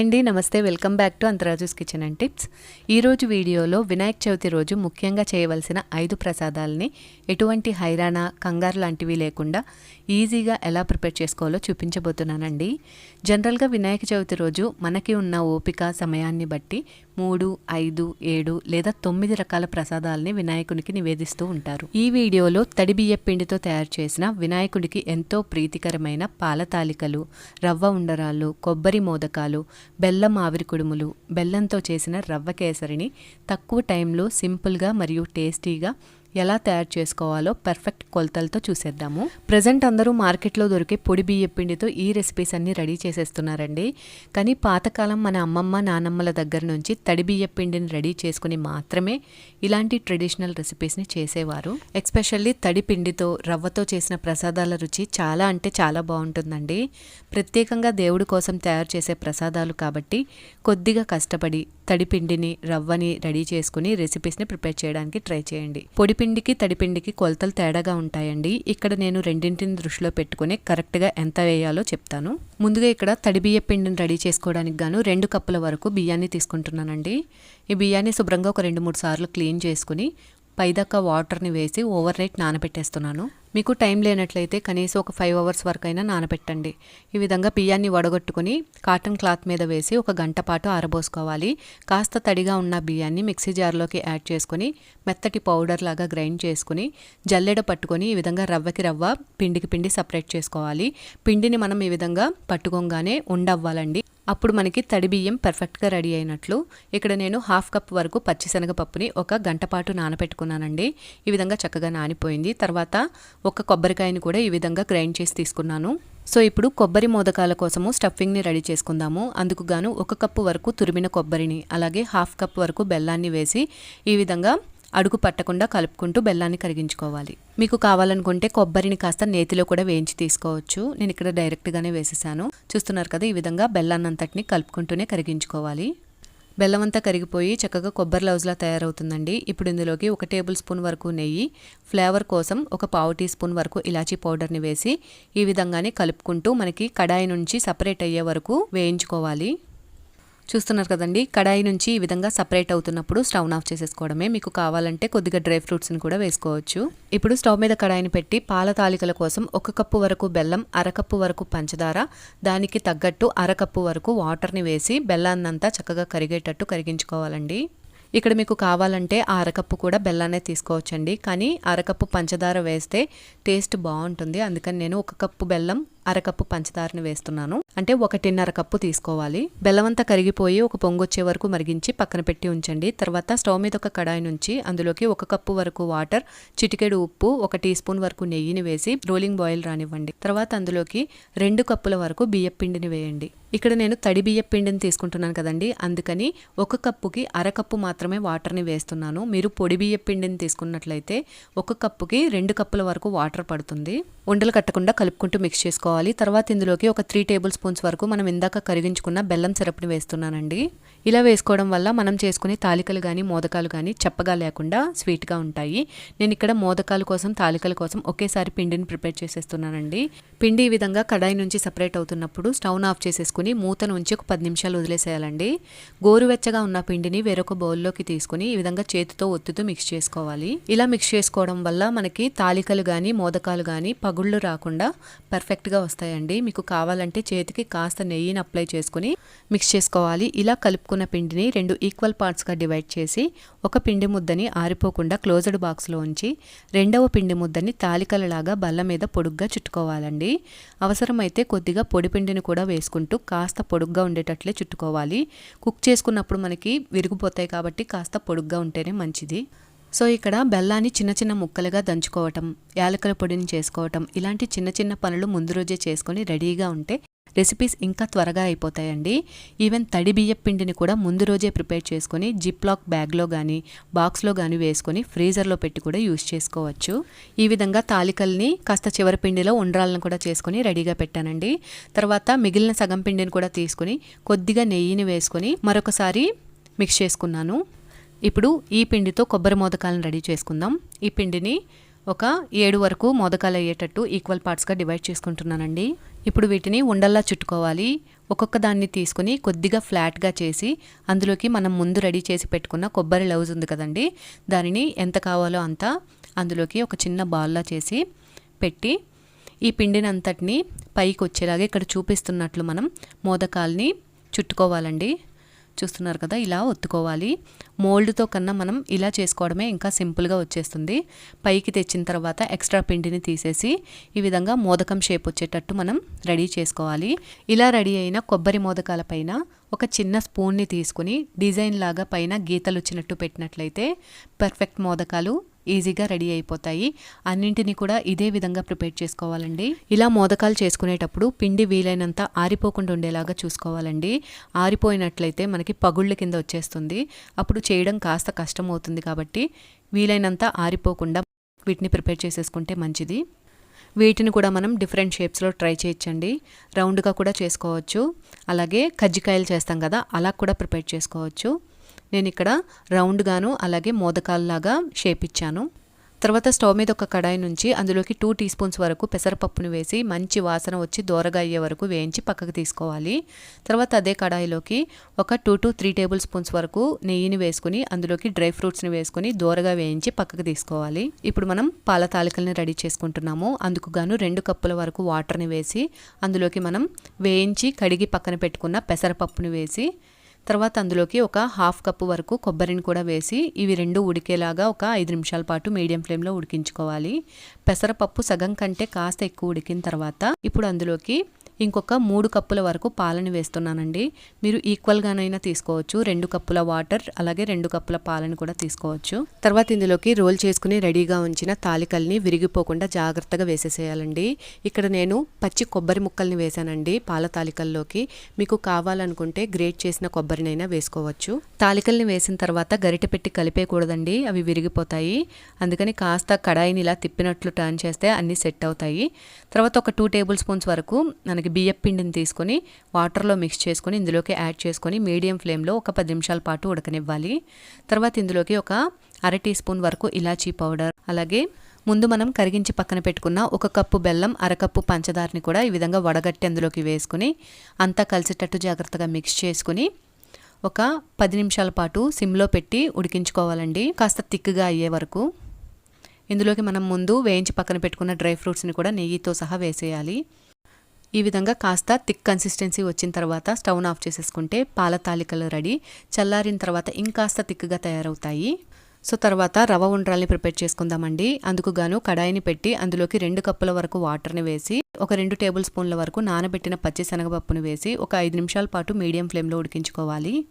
Hi అండి నమస్తే welcome back to అంతరాజుస్ కిచెన్ అండ్ టిప్స్. ఈరోజు వీడియోలో వినాయక చవితి రోజు ముఖ్యంగా చేయవలసిన ఐదు ప్రసాదాలని ఎటువంటి హైరాణ కంగారు లాంటివి లేకుండా ఈజీగా ఎలా ప్రిపేర్ చేసుకోవాలో చూపించబోతున్నానండి. జనరల్గా వినాయక చవితి రోజు మనకి ఉన్న ఓపిక సమయాన్ని బట్టి మూడు ఐదు ఏడు లేదా తొమ్మిది రకాల ప్రసాదాలని వినాయకునికి నివేదిస్తూ ఉంటారు. ఈ వీడియోలో తడి పిండితో తయారు చేసిన వినాయకుడికి ఎంతో ప్రీతికరమైన పాల తాలికలు రవ్వ ఉండరాళ్ళు కొబ్బరి మోదకాలు బెల్లం ఆవిరి కుడుములు బెల్లంతో చేసిన రవ్వ కేసరిని తక్కువ టైంలో సింపుల్గా మరియు టేస్టీగా ఎలా తయారు చేసుకోవాలో పర్ఫెక్ట్ కొలతలతో చూసేద్దాము. ప్రజెంట్ అందరూ మార్కెట్లో దొరికే పొడి బియ్య పిండితో ఈ రెసిపీస్ అన్ని రెడీ చేసేస్తున్నారండి. కానీ పాతకాలం మన అమ్మమ్మ నానమ్మల దగ్గర నుంచి తడి బియ్య పిండిని రెడీ చేసుకుని మాత్రమే ఇలాంటి ట్రెడిషనల్ రెసిపీస్ని చేసేవారు. ఎక్స్పెషల్లీ తడి పిండితో రవ్వతో చేసిన ప్రసాదాల రుచి చాలా అంటే చాలా బాగుంటుందండి. ప్రత్యేకంగా దేవుడి కోసం తయారు చేసే ప్రసాదాలు కాబట్టి కొద్దిగా కష్టపడి తడి పిండిని రవ్వని రెడీ చేసుకుని రెసిపీస్ని ప్రిపేర్ చేయడానికి ట్రై చేయండి. పొడి పిండికి తడిపిండికి కొలతలు తేడాగా ఉంటాయండి. ఇక్కడ నేను రెండింటిని దృష్టిలో పెట్టుకుని కరెక్ట్గా ఎంత వేయాలో చెప్తాను. ముందుగా ఇక్కడ తడి బియ్య పిండిని రెడీ చేసుకోవడానికి గాను రెండు కప్పుల వరకు బియ్యాన్ని తీసుకుంటున్నానండి. ఈ బియ్యాన్ని శుభ్రంగా ఒక రెండు మూడు సార్లు క్లీన్ చేసుకుని పైదాకా వాటర్ని వేసి ఓవర్ నైట్ నానబెట్టేస్తున్నాను. మీకు టైం లేనట్లయితే కనీసం ఒక ఫైవ్ అవర్స్ వరకు అయినా నానబెట్టండి. ఈ విధంగా బియ్యాన్ని వడగొట్టుకుని కాటన్ క్లాత్ మీద వేసి ఒక గంట పాటు ఆరబోసుకోవాలి. కాస్త తడిగా ఉన్న బియ్యాన్ని మిక్సీ జార్లోకి యాడ్ చేసుకుని మెత్తటి పౌడర్ లాగా గ్రైండ్ చేసుకుని జల్లెడ పట్టుకొని ఈ విధంగా రవ్వకి రవ్వ పిండికి పిండి సపరేట్ చేసుకోవాలి. పిండిని మనం ఈ విధంగా పట్టుకోగానే ఉండవ్వాలండి. అప్పుడు మనకి తడి బియ్యం పర్ఫెక్ట్గా రెడీ అయినట్లు ఇక్కడ నేను హాఫ్ కప్ వరకు పచ్చిశనగపప్పుని ఒక గంట పాటు నానపెట్టుకున్నానండి. ఈ విధంగా చక్కగా నానిపోయింది. తర్వాత ఒక కొబ్బరికాయని కూడా ఈ విధంగా గ్రైండ్ చేసి తీసుకున్నాను. సో ఇప్పుడు కొబ్బరి మోదకాల కోసము స్టఫింగ్ని రెడీ చేసుకుందాము. అందుకు గాను ఒక కప్పు వరకు తురిమిన కొబ్బరిని అలాగే హాఫ్ కప్ వరకు బెల్లాన్ని వేసి ఈ విధంగా అడుగు పట్టకుండా కలుపుకుంటూ బెల్లాన్ని కరిగించుకోవాలి. మీకు కావాలనుకుంటే కొబ్బరిని కాస్త నేతిలో కూడా వేయించి తీసుకోవచ్చు. నేను ఇక్కడ డైరెక్ట్గానే వేసేసాను. చూస్తున్నారు కదా ఈ విధంగా బెల్లాన్నంతటిని కలుపుకుంటూనే కరిగించుకోవాలి. బెల్లం అంతా కరిగిపోయి చక్కగా కొబ్బరి లౌజ్లా తయారవుతుందండి. ఇప్పుడు ఇందులోకి ఒక టేబుల్ స్పూన్ వరకు నెయ్యి ఫ్లేవర్ కోసం ఒక పావు టీ స్పూన్ వరకు ఇలాచీ పౌడర్ని వేసి ఈ విధంగానే కలుపుకుంటూ మనకి కడాయి నుంచి సపరేట్ అయ్యే వరకు వేయించుకోవాలి. చూస్తున్నారు కదండి కడాయి నుంచి ఈ విధంగా సపరేట్ అవుతున్నప్పుడు స్టవ్ ఆఫ్ చేసేసుకోవడమే. మీకు కావాలంటే కొద్దిగా డ్రై ఫ్రూట్స్ని కూడా వేసుకోవచ్చు. ఇప్పుడు స్టవ్ మీద కడాయిని పెట్టి పాల తాలికల కోసం ఒక కప్పు వరకు బెల్లం అరకప్పు వరకు పంచదార దానికి తగ్గట్టు అరకప్పు వరకు వాటర్ని వేసి బెల్లాన్నంతా చక్కగా కరిగేటట్టు కరిగించుకోవాలండి. ఇక్కడ మీకు కావాలంటే ఆ అరకప్పు కూడా బెల్లానే తీసుకోవచ్చండి. కానీ అరకప్పు పంచదార వేస్తే టేస్ట్ బాగుంటుంది. అందుకని నేను ఒక కప్పు బెల్లం అరకప్పు పంచదారని వేస్తున్నాను. అంటే ఒకటిన్నర కప్పు తీసుకోవాలి. బెల్లమంతా కరిగిపోయి ఒక పొంగొచ్చే వరకు మరిగించి పక్కన పెట్టి ఉంచండి. తర్వాత స్టవ్ మీద ఒక కడాయి నుంచి అందులోకి ఒక కప్పు వరకు వాటర్ చిటికెడు ఉప్పు ఒక టీ స్పూన్ వరకు నెయ్యిని వేసి రోలింగ్ బాయిల్ రానివ్వండి. తర్వాత అందులోకి రెండు కప్పుల వరకు బియ్యపిండిని వేయండి. ఇక్కడ నేను తడి బియ్యపిండిని తీసుకుంటున్నాను కదండి. అందుకని ఒక కప్పుకి అరకప్పు మాత్రమే వాటర్ని వేస్తున్నాను. మీరు పొడి బియ్యపిండిని తీసుకున్నట్లయితే ఒక కప్పుకి రెండు కప్పుల వరకు వాటర్ పడుతుంది. ఉండలు కట్టకుండా కలుపుకుంటూ మిక్స్ చేసుకోవాలి. తర్వాత ఇందులోకి ఒక త్రీ టేబుల్ స్పూన్స్ వరకు మనం ఇందాక కరిగించుకున్న బెల్లం సిరప్ని వేస్తున్నానండి. ఇలా వేసుకోవడం వల్ల మనం చేసుకునే తాలికలు కానీ మోదకాలు కానీ చెప్పగా లేకుండా స్వీట్గా ఉంటాయి. నేను ఇక్కడ మోదకాల కోసం తాలికల కోసం ఒకేసారి పిండిని ప్రిపేర్ చేసేస్తున్నానండి. పిండి ఈ విధంగా కడాయి నుంచి సపరేట్ అవుతున్నప్పుడు స్టవ్ ఆఫ్ చేసేసుకుని మూతను ఉంచి ఒక పది నిమిషాలు వదిలేసేయాలండి. గోరువెచ్చగా ఉన్న పిండిని వేరొక బౌల్లోకి తీసుకుని ఈ విధంగా చేతితో ఒత్తుతూ మిక్స్ చేసుకోవాలి. ఇలా మిక్స్ చేసుకోవడం వల్ల మనకి తాలికలు కానీ మోదకాలు కానీ పగుళ్ళు రాకుండా పర్ఫెక్ట్గా వస్తాయండి. మీకు కావాలంటే చేతికి కాస్త నెయ్యిని అప్లై చేసుకుని మిక్స్ చేసుకోవాలి. ఇలా కలుపుకున్న పిండిని రెండు ఈక్వల్ పార్ట్స్గా డివైడ్ చేసి ఒక పిండి ముద్దని ఆరిపోకుండా క్లోజ్డ్ బాక్స్లో ఉంచి రెండవ పిండి ముద్దని తాలికలలాగా బల్ల మీద పొడుగ్గా చుట్టుకోవాలండి. అవసరమైతే కొద్దిగా పొడి పిండిని కూడా వేసుకుంటూ కాస్త పొడుగ్గా ఉండేటట్లే చుట్టుకోవాలి. కుక్ చేసుకున్నప్పుడు మనకి విరిగిపోతాయి కాబట్టి కాస్త పొడుగ్గా ఉంటేనే మంచిది. సో ఇక్కడ బెల్లాన్ని చిన్న చిన్న ముక్కలుగా దంచుకోవటం యాలకుల పొడిని చేసుకోవటం ఇలాంటి చిన్న చిన్న పనులు ముందు రోజే చేసుకొని రెడీగా ఉంటే రెసిపీస్ ఇంకా త్వరగా అయిపోతాయండి. ఈవెన్ తడి బియ్యం పిండిని కూడా ముందు రోజే ప్రిపేర్ చేసుకొని జిప్లాక్ బ్యాగ్లో కానీ బాక్స్లో కానీ వేసుకొని ఫ్రీజర్లో పెట్టి కూడా యూస్ చేసుకోవచ్చు. ఈ విధంగా తాలికల్ని కాస్త చివరి పిండిలో ఉండ్రాలను కూడా చేసుకొని రెడీగా పెట్టానండి. తర్వాత మిగిలిన సగం పిండిని కూడా తీసుకొని కొద్దిగా నెయ్యిని వేసుకొని మరొకసారి మిక్స్ చేసుకున్నాను. ఇప్పుడు ఈ పిండితో కొబ్బరి మోదకాలను రెడీ చేసుకుందాం. ఈ పిండిని ఒక ఏడు వరకు మోదకాలు అయ్యేటట్టు ఈక్వల్ పార్ట్స్గా డివైడ్ చేసుకుంటున్నానండి. ఇప్పుడు వీటిని ఉండల్లా చుట్టుకోవాలి. ఒక్కొక్క దాన్ని తీసుకుని కొద్దిగా ఫ్లాట్గా చేసి అందులోకి మనం ముందు రెడీ చేసి పెట్టుకున్న కొబ్బరి లవ్స్ ఉంది కదండి దానిని ఎంత కావాలో అంత అందులోకి ఒక చిన్న బాల్లా చేసి పెట్టి ఈ పిండిని అంతటిని పైకి వచ్చేలాగా ఇక్కడ చూపిస్తున్నట్లు మనం మోదకాల్ని చుట్టుకోవాలండి. చూస్తున్నారు కదా ఇలా ఒత్తుకోవాలి. మోల్డ్తో కన్నా మనం ఇలా చేసుకోవడమే ఇంకా సింపుల్గా వచ్చేస్తుంది. పైకి తెచ్చిన తర్వాత ఎక్స్ట్రా పిండిని తీసేసి ఈ విధంగా మోదకం షేప్ వచ్చేటట్టు మనం రెడీ చేసుకోవాలి. ఇలా రెడీ అయిన కొబ్బరి మోదకాల పైన ఒక చిన్న స్పూన్ని తీసుకుని డిజైన్ లాగా పైన గీతలు వచ్చినట్టు పెట్టినట్లయితే పర్ఫెక్ట్ మోదకాలు ఈజీగా రెడీ అయిపోతాయి. అన్నింటినీ కూడా ఇదే విధంగా ప్రిపేర్ చేసుకోవాలండి. ఇలా మోదకాలు చేసుకునేటప్పుడు పిండి వీలైనంత ఆరిపోకుండా ఉండేలాగా చూసుకోవాలండి. ఆరిపోయినట్లయితే మనకి పగుళ్ళ కింద వచ్చేస్తుంది. అప్పుడు చేయడం కాస్త కష్టం అవుతుంది కాబట్టి వీలైనంత ఆరిపోకుండా వీటిని ప్రిపేర్ చేసేసుకుంటే మంచిది. వీటిని కూడా మనం డిఫరెంట్ షేప్స్లో ట్రై చేయొచ్చండి. రౌండ్గా కూడా చేసుకోవచ్చు. అలాగే కజ్జికాయలు చేస్తాం కదా అలా కూడా ప్రిపేర్ చేసుకోవచ్చు. నేను ఇక్కడ రౌండ్గాను అలాగే మోదకాల్లాగా షేప్ ఇచ్చాను తర్వాత స్టవ్ మీద ఒక కడాయి నుంచి అందులోకి టూ టీ స్పూన్స్ వరకు పెసరపప్పును వేసి మంచి వాసన వచ్చి దోరగా అయ్యే వరకు వేయించి పక్కకు తీసుకోవాలి. తర్వాత అదే కడాయిలోకి ఒక two to three tablespoons వరకు నెయ్యిని వేసుకుని అందులోకి డ్రై ఫ్రూట్స్ని వేసుకుని దోరగా వేయించి పక్కకు తీసుకోవాలి. ఇప్పుడు మనం పాల తాలికల్ని రెడీ చేసుకుంటున్నాము. అందుకు గాను రెండు కప్పుల వరకు వాటర్ని వేసి అందులోకి మనం వేయించి కడిగి పక్కన పెట్టుకున్న పెసరపప్పుని వేసి తర్వాత అందులోకి ఒక హాఫ్ కప్ వరకు కొబ్బరిని కూడా వేసి ఇవి రెండు ఉడికేలాగా ఒక ఐదు నిమిషాల పాటు మీడియం ఫ్లేమ్లో ఉడికించుకోవాలి. పెసరపప్పు సగం కంటే కాస్త ఎక్కువ ఉడికిన తర్వాత ఇప్పుడు అందులోకి ఇంకొక మూడు కప్పుల వరకు పాలని వేస్తున్నానండి. మీరు ఈక్వల్గానైనా తీసుకోవచ్చు. రెండు కప్పుల వాటర్ అలాగే రెండు కప్పుల పాలను కూడా తీసుకోవచ్చు. తర్వాత ఇందులోకి రోల్ చేసుకుని రెడీగా ఉంచిన తాలికల్ని విరిగిపోకుండా జాగ్రత్తగా వేసేసేయాలండి. ఇక్కడ నేను పచ్చి కొబ్బరి ముక్కల్ని వేసానండి పాల తాలికల్లోకి. మీకు కావాలనుకుంటే గ్రేట్ చేసిన కొబ్బరినైనా వేసుకోవచ్చు. తాలికల్ని వేసిన తర్వాత గరిట పెట్టి కలిపేయకూడదండి. అవి విరిగిపోతాయి. అందుకని కాస్త కడాయిని ఇలా తిప్పినట్లు టర్న్ చేస్తే అన్నీ సెట్ అవుతాయి. తర్వాత ఒక టూ టేబుల్ స్పూన్స్ వరకు మనకి బియ్యం పిండిని తీసుకొని వాటర్లో మిక్స్ చేసుకొని ఇందులోకి యాడ్ చేసుకొని మీడియం ఫ్లేమ్లో ఒక పది నిమిషాల పాటు ఉడకనివ్వాలి. తర్వాత ఇందులోకి ఒక అర టీ స్పూన్ వరకు ఇలాచీ పౌడర్ అలాగే ముందు మనం కరిగించి పక్కన పెట్టుకున్న ఒక కప్పు బెల్లం అరకప్పు పంచదారని కూడా ఈ విధంగా వడగట్టి అందులోకి వేసుకుని అంతా కలిసేటట్టు జాగ్రత్తగా మిక్స్ చేసుకుని ఒక పది నిమిషాల పాటు సిమ్లో పెట్టి ఉడికించుకోవాలండి. కాస్త థిక్గా అయ్యే వరకు. ఇందులోకి మనం ముందు వేయించి పక్కన పెట్టుకున్న డ్రై ఫ్రూట్స్ని కూడా నెయ్యితో సహా వేసేయాలి. ఈ విధంగా కాస్త థిక్ కన్సిస్టెన్సీ వచ్చిన తర్వాత స్టవ్ను ఆఫ్ చేసేసుకుంటే పాల తాలికలు రెడీ. చల్లారిన తర్వాత ఇంకాస్త థిక్గా తయారవుతాయి. సో తర్వాత రవ ఉండ్రాల్ని ప్రిపేర్ చేసుకుందామండి. అందుకు గాను కడాయిని పెట్టి అందులోకి రెండు కప్పుల వరకు వాటర్ని వేసి ఒక రెండు టేబుల్ స్పూన్ల వరకు నానబెట్టిన పచ్చి శనగపప్పును వేసి ఒక ఐదు నిమిషాల పాటు మీడియం ఫ్లేమ్లో ఉడికించుకోవాలి.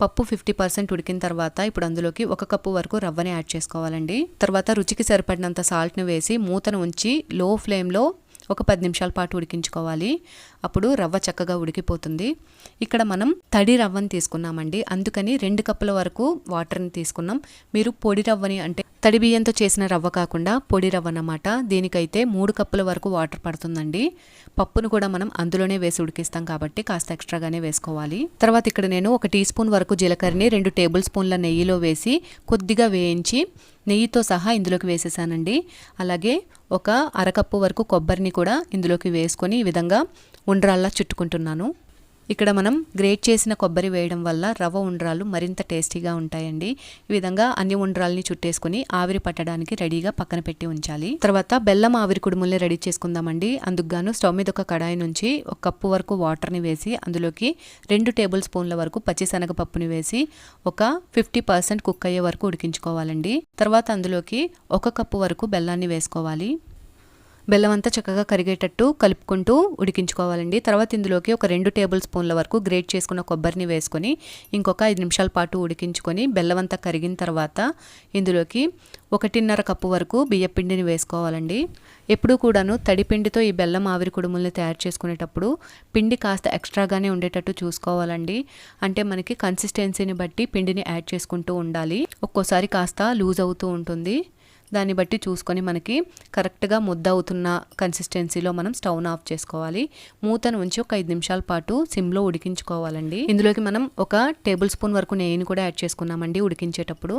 పప్పు ఫిఫ్టీ పర్సెంట్ ఉడికిన తర్వాత ఇప్పుడు అందులోకి ఒక కప్పు వరకు రవ్వని యాడ్ చేసుకోవాలండి. తర్వాత రుచికి సరిపడినంత సాల్ట్ని వేసి మూతను ఉంచి లో ఫ్లేమ్లో ఒక పది నిమిషాల పాటు ఉడికించుకోవాలి. అప్పుడు రవ్వ చక్కగా ఉడికిపోతుంది. ఇక్కడ మనం తడి రవ్వని తీసుకున్నామండి. అందుకని రెండు కప్పుల వరకు వాటర్ని తీసుకున్నాం. మీరు పొడి రవ్వని అంటే తడి బియ్యంతో చేసిన రవ్వ కాకుండా పొడి రవ్వ అన్నమాట. దీనికైతే మూడు కప్పుల వరకు వాటర్ పడుతుందండి. పప్పును కూడా మనం అందులోనే వేసి ఉడికిస్తాం కాబట్టి కాస్త ఎక్స్ట్రాగానే వేసుకోవాలి. తర్వాత ఇక్కడ నేను ఒక టీ స్పూన్ వరకు జీలకర్రని రెండు టేబుల్ స్పూన్ల నెయ్యిలో వేసి కొద్దిగా వేయించి నెయ్యితో సహా ఇందులోకి వేసేసానండి. అలాగే ఒక అరకప్పు వరకు కొబ్బరిని కూడా ఇందులోకి వేసుకొని ఈ విధంగా ఉండ్రాల్లా చుట్టుకుంటున్నాను. ఇక్కడ మనం గ్రేట్ చేసిన కొబ్బరి వేయడం వల్ల రవ్వ ఉండ్రాలు మరింత టేస్టీగా ఉంటాయండి. ఈ విధంగా అన్ని ఉండ్రాల్ని చుట్టేసుకుని ఆవిరి పట్టడానికి రెడీగా పక్కన పెట్టి ఉంచాలి. తర్వాత బెల్లం ఆవిరి కుడుముల్ని రెడీ చేసుకుందామండి. అందుకు గాను స్టవ్ మీద ఒక కడాయి నుంచి ఒక కప్పు వరకు వాటర్ని వేసి అందులోకి రెండు టేబుల్ స్పూన్ల వరకు పచ్చిశనగపప్పుని వేసి ఒక ఫిఫ్టీ పర్సెంట్ కుక్ అయ్యే వరకు ఉడికించుకోవాలండి. తర్వాత అందులోకి ఒక కప్పు వరకు బెల్లాన్ని వేసుకోవాలి. బెల్లం అంతా చక్కగా కరిగేటట్టు కలుపుకుంటూ ఉడికించుకోవాలండి. తర్వాత ఇందులోకి ఒక రెండు టేబుల్ స్పూన్ల వరకు గ్రేట్ చేసుకున్న కొబ్బరిని వేసుకొని ఇంకొక ఐదు నిమిషాల పాటు ఉడికించుకొని బెల్లం అంతా కరిగిన తర్వాత ఇందులోకి ఒకటిన్నర కప్పు వరకు బియ్యపిండిని వేసుకోవాలండి. ఎప్పుడూ కూడాను తడిపిండితో ఈ బెల్లం ఆవిరి కుడుముల్ని తయారు చేసుకునేటప్పుడు పిండి కాస్త ఎక్స్ట్రాగానే ఉండేటట్టు చూసుకోవాలండి. అంటే మనకి కన్సిస్టెన్సీని బట్టి పిండిని యాడ్ చేసుకుంటూ ఉండాలి. ఒక్కోసారి కాస్త లూజ్ అవుతూ ఉంటుంది. దాన్ని బట్టి చూసుకొని మనకి కరెక్ట్గా ముద్ద అవుతున్న కన్సిస్టెన్సీలో మనం స్టవ్ను ఆఫ్ చేసుకోవాలి. మూతను ఉంచి ఒక ఐదు నిమిషాల పాటు సిమ్లో ఉడికించుకోవాలండి. ఇందులోకి మనం ఒక టేబుల్ స్పూన్ వరకు నెయ్యిని కూడా యాడ్ చేసుకున్నామండి ఉడికించేటప్పుడు.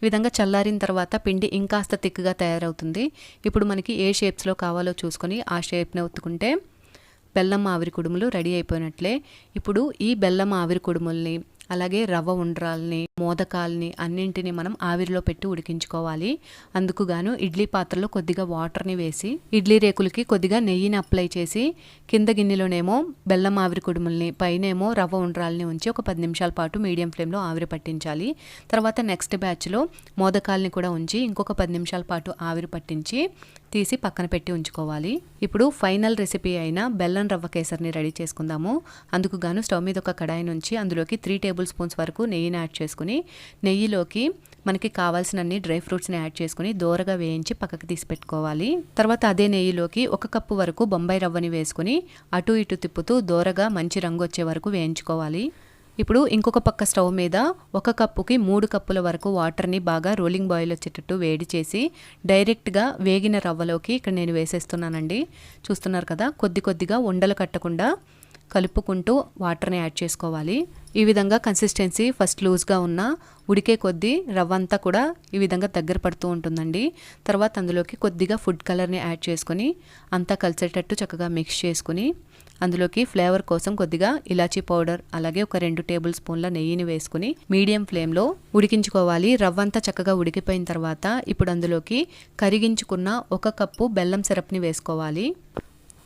ఈ విధంగా చల్లారిన తర్వాత పిండి ఇంకాస్త తిక్గా తయారవుతుంది. ఇప్పుడు మనకి ఏ షేప్స్లో కావాలో చూసుకొని ఆ షేప్ని ఒత్తుకుంటే బెల్లం ఆవిరి కుడుములు రెడీ అయిపోయినట్లే. ఇప్పుడు ఈ బెల్లం ఆవిరి కుడుముల్ని అలాగే రవ్వ ఉండ్రాల్ని మోదకాలని అన్నింటిని మనం ఆవిరిలో పెట్టి ఉడికించుకోవాలి. అందుకు గాను ఇడ్లీ పాత్రలో కొద్దిగా వాటర్ని వేసి ఇడ్లీ రేకులకి కొద్దిగా నెయ్యిని అప్లై చేసి కింద గిన్నెలోనేమో బెల్లం ఆవిరి కుడుముల్ని పైనేమో రవ్వ ఉండ్రాలని ఉంచి ఒక పది నిమిషాల పాటు మీడియం ఫ్లేమ్లో ఆవిరి పట్టించాలి. తర్వాత నెక్స్ట్ బ్యాచ్లో మోదకాలని కూడా ఉంచి ఇంకొక పది నిమిషాల పాటు ఆవిరి పట్టించి తీసి పక్కన పెట్టి ఉంచుకోవాలి. ఇప్పుడు ఫైనల్ రెసిపీ అయిన బెల్లం రవ్వ కేసరిని రెడీ చేసుకుందాము. అందుకు గాను స్టవ్ మీద ఒక కడాయి నుంచి అందులోకి త్రీ టేబుల్ స్పూన్స్ వరకు నెయ్యిని యాడ్ చేసుకుని నెయ్యిలోకి మనకి కావాల్సినన్ని డ్రై ఫ్రూట్స్ని యాడ్ చేసుకుని దోరగా వేయించి పక్కకి తీసి పెట్టుకోవాలి. తర్వాత అదే నెయ్యిలోకి ఒక కప్పు వరకు బొంబాయి రవ్వని వేసుకుని అటు ఇటు తిప్పుతూ దోరగా మంచి రంగు వచ్చే వరకు వేయించుకోవాలి. ఇప్పుడు ఇంకొక పక్క స్టవ్ మీద ఒక కప్పుకి మూడు కప్పుల వరకు వాటర్ని బాగా రోలింగ్ బాయిల్ వచ్చేటట్టు వేడి చేసి డైరెక్ట్గా వేగిన రవ్వలోకి ఇక్కడ నేను వేసేస్తున్నానండి. చూస్తున్నారు కదా కొద్ది కొద్దిగా ఉండలు కట్టకుండా కలుపుకుంటూ వాటర్ని యాడ్ చేసుకోవాలి. ఈ విధంగా కన్సిస్టెన్సీ ఫస్ట్ లూజ్గా ఉన్న ఉడికే కొద్దీ రవ్వ అంతా కూడా ఈ విధంగా దగ్గర పడుతూ ఉంటుందండి. తర్వాత అందులోకి కొద్దిగా ఫుడ్ కలర్ని యాడ్ చేసుకొని అంతా కలిసేటట్టు చక్కగా మిక్స్ చేసుకుని అందులోకి ఫ్లేవర్ కోసం కొద్దిగా ఇలాచీ పౌడర్ అలాగే ఒక రెండు టేబుల్ స్పూన్ల నెయ్యిని వేసుకుని మీడియం ఫ్లేమ్లో ఉడికించుకోవాలి. రవ్వ అంతా చక్కగా ఉడికిపోయిన తర్వాత ఇప్పుడు అందులోకి కరిగించుకున్న ఒక కప్పు బెల్లం సిరప్ని వేసుకోవాలి.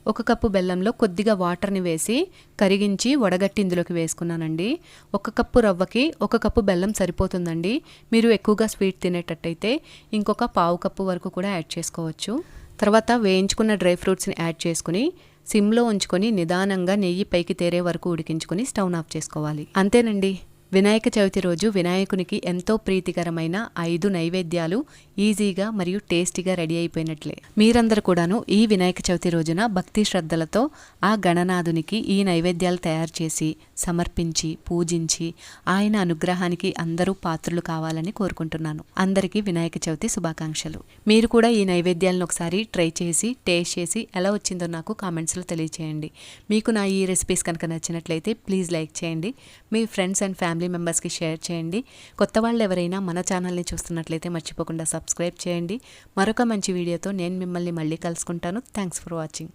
ఒక కప్పు బెల్లంలో కొద్దిగా వాటర్ని వేసి కరిగించి వడగట్టి ఇందులోకి వేసుకున్నానండి. ఒక కప్పు రవ్వకి ఒక కప్పు బెల్లం సరిపోతుందండి. మీరు ఎక్కువగా స్వీట్ తినేటట్టయితే ఇంకొక పావు కప్పు వరకు కూడా యాడ్ చేసుకోవచ్చు. తర్వాత వేయించుకున్న డ్రై ఫ్రూట్స్ని యాడ్ చేసుకుని సిమ్లో ఉంచుకొని నిదానంగా నెయ్యి పైకి తేరే వరకు ఉడికించుకొని స్టవ్ ఆఫ్ చేసుకోవాలి. అంతేనండి. వినాయక చవితి రోజు వినాయకునికి ఎంతో ప్రీతికరమైన ఐదు నైవేద్యాలు ఈజీగా మరియు టేస్టీగా రెడీ అయిపోయినట్లే. మీరందరూ కూడాను ఈ వినాయక చవితి రోజున భక్తి శ్రద్ధలతో ఆ గణనాథునికి ఈ నైవేద్యాలు తయారు చేసి సమర్పించి పూజించి ఆయన అనుగ్రహానికి అందరూ పాత్రలు కావాలని కోరుకుంటున్నాను. అందరికీ వినాయక చవితి శుభాకాంక్షలు. మీరు కూడా ఈ నైవేద్యాలను ఒకసారి ట్రై చేసి టేస్ట్ చేసి ఎలా వచ్చిందో నాకు కామెంట్స్లో తెలియచేయండి. మీకు నా ఈ రెసిపీస్ కనుక నచ్చినట్లయితే ప్లీజ్ లైక్ చేయండి. మీ ఫ్రెండ్స్ అండ్ ఫ్యామిలీ ఫ్యామిలీ మెంబర్స్కి షేర్ చేయండి. కొత్త వాళ్ళు ఎవరైనా మన ఛానల్ని చూస్తున్నట్లయితే మర్చిపోకుండా సబ్స్క్రైబ్ చేయండి. మరొక మంచి వీడియోతో నేను మిమ్మల్ని మళ్ళీ కలుసుకుంటాను. Thanks for watching